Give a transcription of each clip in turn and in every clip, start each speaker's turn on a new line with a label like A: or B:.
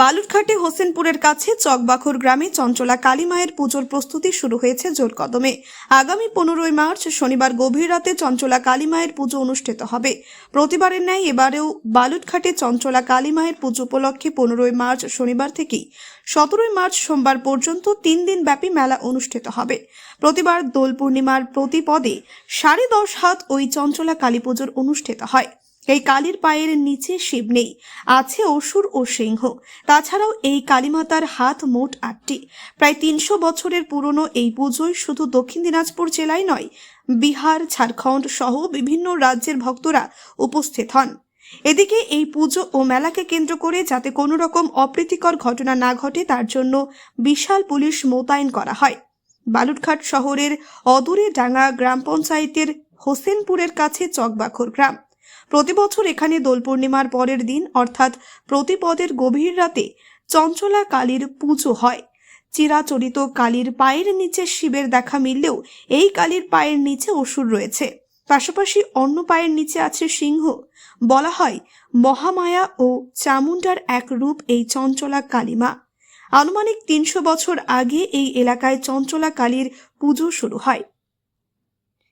A: বালুরঘাটে হোসেনপুরের কাছে চকবাখর গ্রামে চঞ্চলা কালী মায়ের পুজোর প্রস্তুতি শুরু হয়েছে জোর কদমে। আগামী পনেরোই মার্চ শনিবার গভীর রাতে চঞ্চলা কালী মায়ের পুজো অনুষ্ঠিত হবে। প্রতিবারের ন্যায় এবারেও বালুরঘাটে চঞ্চলা কালী মায়ের পুজো উপলক্ষে পনেরোই মার্চ শনিবার থেকেই সতেরোই মার্চ সোমবার পর্যন্ত তিন দিন ব্যাপী মেলা অনুষ্ঠিত হবে। প্রতিবার দোল পূর্ণিমার প্রতিপদে সাড়ে দশ হাত ওই চঞ্চলা কালী পুজোর অনুষ্ঠিত হয়। এই কালীর পায়ের নিচে শিব নেই, আছে অসুর ও সিংহ। তাছাড়াও এই কালীমাতার হাত মোট আটটি। প্রায় তিনশো বছরের পুরনো এই পুজোয় শুধু দক্ষিণ দিনাজপুর জেলায় নয়, বিহার, ঝাড়খণ্ড সহ বিভিন্ন রাজ্যের ভক্তরা উপস্থিত হন। এদিকে এই পুজো ও মেলাকে কেন্দ্র করে যাতে কোনো রকম অপ্রীতিকর ঘটনা না ঘটে, তার জন্য বিশাল পুলিশ মোতায়েন করা হয়। বালুরঘাট শহরের অদূরে ডাঙ্গা গ্রাম পঞ্চায়েতের হোসেনপুরের কাছে চকবাখর গ্রাম। প্রতি বছর এখানে দোল পূর্ণিমার পরের দিন, অর্থাৎ প্রতিপদের গভীর রাতে চঞ্চলা কালীর পুজো হয়। চিরাচরিত কালীর পায়ের নিচে শিবের দেখা মিললেও এই কালীর পায়ের নিচে অসুর রয়েছে। পাশাপাশি অন্য পায়ের নিচে আছে সিংহ। বলা হয় মহামায়া ও চামুন্ডার এক রূপ এই চঞ্চলা কালীমা। আনুমানিক তিনশো বছর আগে এই এলাকায় চঞ্চলা কালীর পুজো শুরু হয়।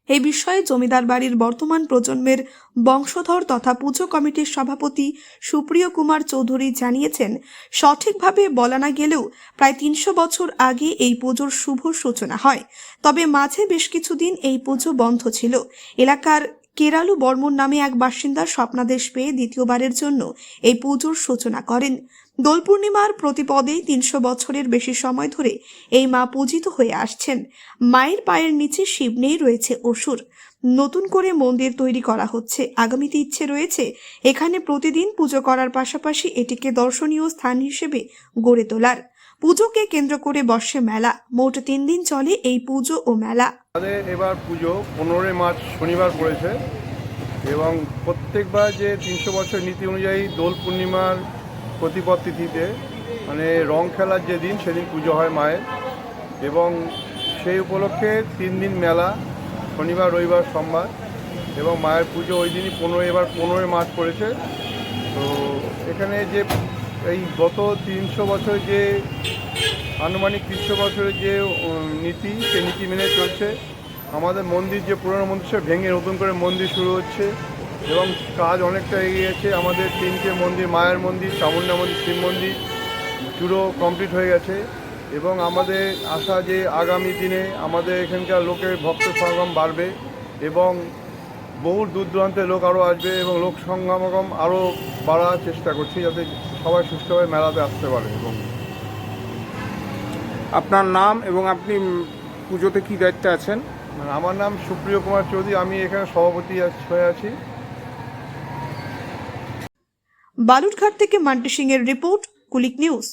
A: এই বিষয়ে জমিদার বাড়ির বর্তমান প্রজন্মের বংশধর তথা পুজো কমিটির সভাপতি সুপ্রিয় কুমার চৌধুরী জানিয়েছেন, সঠিকভাবে বলা না গেলেও প্রায় তিনশো বছর আগে এই পুজোর শুভ সূচনা হয়। তবে মাঝে বেশ কিছুদিন এই পুজো বন্ধ ছিল। এলাকার কেরালু বর্মন নামে এক বাসিন্দা স্বপ্নাদেশ পেয়ে দ্বিতীয়বারের জন্য এই পুজোর সূচনা করেন। দোল পূর্ণিমার প্রতিপদেই তিনশো বছরের বেশি সময় ধরে এই মা পূজিত হয়ে আসছেন। মায়ের পায়ের নিচে শিব নেই রয়েছে অসুর। নতুন করে মন্দির তৈরি করা হচ্ছে। আগামীতে ইচ্ছে রয়েছে এখানে প্রতিদিন পুজো করার পাশাপাশি এটিকে দর্শনীয় স্থান হিসেবে গড়ে তোলার। পুজোকে কেন্দ্র করে বসে মেলা। মোট তিন দিন চলে এই পুজো ও মেলা।
B: আমাদের এবার পুজো পনেরোই মার্চ শনিবার পড়েছে এবং প্রত্যেকবার যে তিনশো বছর নীতি অনুযায়ী দোল পূর্ণিমার প্রতিপদ তিথিতে মানে রং খেলার যে দিন, সেদিন পুজো হয় মায়ের। এবং সেই উপলক্ষে তিন দিন মেলা, শনিবার, রবিবার, সোমবার এবং মায়ের পুজো ওই দিনই পনেরো এবার পনেরোই মার্চ পড়েছে। তো এখানে যে এই গত তিনশো বছর যে আনুমানিক তিনশো বছরের যে নীতি, সে নীতি মেনে চলছে। আমাদের মন্দির যে পুরনো মন্দির, সে ভেঙে নতুন করে মন্দির শুরু হচ্ছে। এবং কাজ অনেকটা এগিয়ে গেছে। আমাদের তিনটে মন্দির, মায়ের মন্দির চামুন্ডা মন্দির, শিব মন্দির, পুরো কমপ্লিট হয়ে গেছে। এবং আমাদের আশা যে আগামী দিনে আমাদের এখানকার লোকের ভক্ত সমাগম বাড়বে। এবং বহু দূর দূরান্তের লোক আরও আসবে এবং লোক সমাগম আরও বাড়ার চেষ্টা করছি যাতে সবাই সুস্থভাবে মেলাতে আসতে পারে এবং
C: আপনার নাম এবং আপনি পুজোতে কি দায়িত্বে আছেন?
B: মানে আমার নাম সুপ্রিয় কুমার চৌধুরী আমি এখানে সভাপতি হয়ে আছি।
A: বালুরঘাট থেকে মান্টি সিং এর রিপোর্ট কুলিক নিউজ।